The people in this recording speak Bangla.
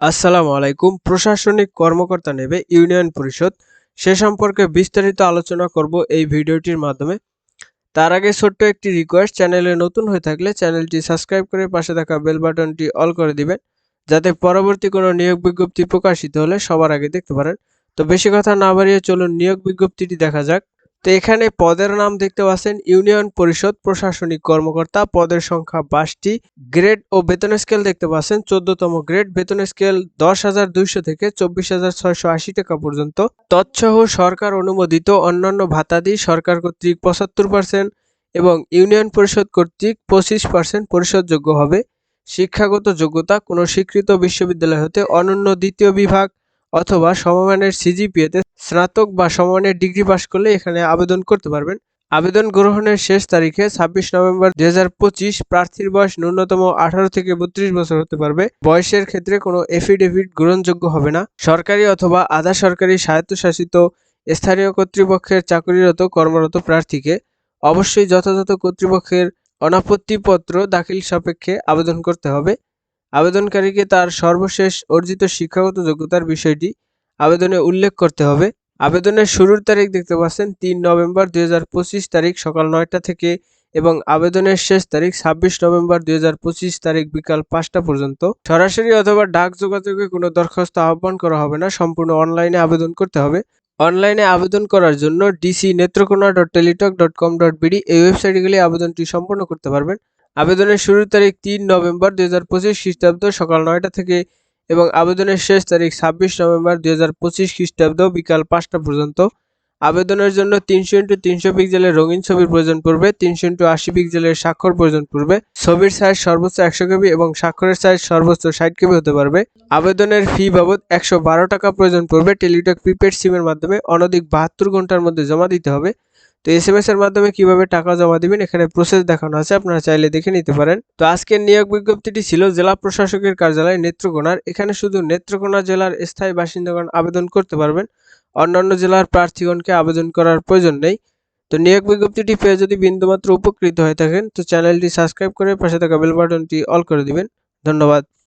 আসসালামু আলাইকুম। প্রশাসনিক কর্মকর্তা নেবে ইউনিয়ন পরিষদ। সে সম্পর্কে বিস্তারিত আলোচনা করব এই ভিডিওটির মাধ্যমে। তার আগে ছোট্ট একটি রিকোয়েস্ট চ্যানেলে নতুন হয়ে থাকলে চ্যানেলটি সাবস্ক্রাইব করে পাশে থাকা বেল বাটনটি অল করে দিবেন, যাতে পরবর্তী কোনো নিয়োগ বিজ্ঞপ্তি প্রকাশিত হলে সবার আগে দেখতে পারেন। তো বেশি কথা না বাড়িয়ে চলুন, নিয়োগ বিজ্ঞপ্তিটি দেখা যাক। তো এখানে পদের নাম দেখতে পাচ্ছেন ইউনিয়ন পরিষদ প্রশাসনিক কর্মকর্তা। পদের সংখ্যা পাঁচটি। গ্রেড ও বেতন স্কেল দেখতে পাচ্ছেন চোদ্দতম গ্রেড। বেতন স্কেল দশ হাজার দুইশো থেকে চব্বিশ হাজার ছয়শো আশি টাকা পর্যন্ত। তৎসহ সরকার অনুমোদিত অন্যান্য ভাতাদি সরকার কর্তৃক পঁচাত্তর পার্সেন্ট এবং ইউনিয়ন পরিষদ কর্তৃক পঁচিশ পার্সেন্ট পরিশোধযোগ্য হবে। শিক্ষাগত যোগ্যতা কোনো স্বীকৃত বিশ্ববিদ্যালয় হতে অনন্য দ্বিতীয় বিভাগ। অথবা সমমানের সিজিপিএতে স্নাতক বা সমমানের ডিগ্রি পাশ করলে এখানে আবেদন করতে পারবেন। আবেদন গ্রহণের শেষ তারিখে ছাব্বিশ নভেম্বর দুই হাজার পঁচিশ প্রার্থীর বয়স ন্যূনতম আঠারো থেকে বত্রিশ বছর হতে পারবে। বয়সের ক্ষেত্রে কোনো এফিডেভিট গ্রহণযোগ্য হবে না। সরকারি অথবা আধা সরকারি স্বায়ত্তশাসিত স্থানীয় কর্তৃপক্ষের চাকরিরত কর্মরত প্রার্থীকে অবশ্যই যথাযথ কর্তৃপক্ষের অনাপত্তিপত্র দাখিল সাপেক্ষে আবেদন করতে হবে। আবেদনকারীকে তার সর্বশেষ অর্জিত শিক্ষাগত যোগ্যতার বিষয়টি আবেদনে উল্লেখ করতে হবে। আবেদনের শুরুর তারিখ দেখতে পাচ্ছেন, তিন নভেম্বর দু হাজার পঁচিশ তারিখ সকাল নয়টা থেকে এবং আবেদনের শেষ তারিখ ছাব্বিশ নভেম্বর দু হাজার পঁচিশ তারিখ বিকাল পাঁচটা পর্যন্ত। সরাসরি অথবা ডাক যোগাযোগে কোনো দরখাস্ত আহ্বান করা হবে না, সম্পূর্ণ অনলাইনে আবেদন করতে হবে। অনলাইনে আবেদন করার জন্য DC Netrokona dot teletalk dot com dot BD এই ওয়েবসাইটে গেলে আবেদনটি সম্পন্ন করতে পারবেন। আবেদনের শুরুর তারিখ তিন নভেম্বর দুই হাজার পঁচিশ খ্রিস্টাব্দ সকাল নয়টা থেকে এবং আবেদনের শেষ তারিখ ছাব্বিশ নভেম্বর দুই হাজার পঁচিশ খ্রিস্টাব্দ বিকাল পাঁচটা পর্যন্ত। আবেদনের জন্য তিনশো ইন্টু তিনশো পিক্সেলের রঙিন ছবির প্রয়োজন পড়বে, তিনশো ইন্টু আশি পিক্সেলের স্বাক্ষর প্রয়োজন পড়বে, ছবির সাইজ সর্বোচ্চ একশো কেবি এবং স্বাক্ষরের সাইজ সর্বোচ্চ ষাট কেবি হতে পারবে। আবেদনের ফি বাবদ একশো বারো টাকা প্রয়োজন পড়বে, টেলিটক প্রিপেড সিমের মাধ্যমে অনধিক বাহাত্তর ঘণ্টার মধ্যে জমা দিতে হবে। তো এস এম এস এর মাধ্যমে কীভাবে টাকা জমা দিবেন, এখানে প্রসেস দেখানো আছে, আপনারা চাইলে দেখে নিতে পারেন। তো আজকের নিয়োগ বিজ্ঞপ্তিটি ছিল জেলা প্রশাসকের কার্যালয় নেত্রকোনার। এখানে শুধু নেত্রকোনা জেলার স্থায়ী বাসিন্দাগণ আবেদন করতে পারবেন, অন্যান্য জেলার প্রার্থীগণকে আবেদন করার প্রয়োজন নেই। তো নিয়োগ বিজ্ঞপ্তিটি পেয়ে যদি বিন্দুমাত্র উপকৃত হয়ে থাকেন, তো চ্যানেলটি সাবস্ক্রাইব করে পাশে থাকা বেল বাটনটি অল করে দিবেন। ধন্যবাদ।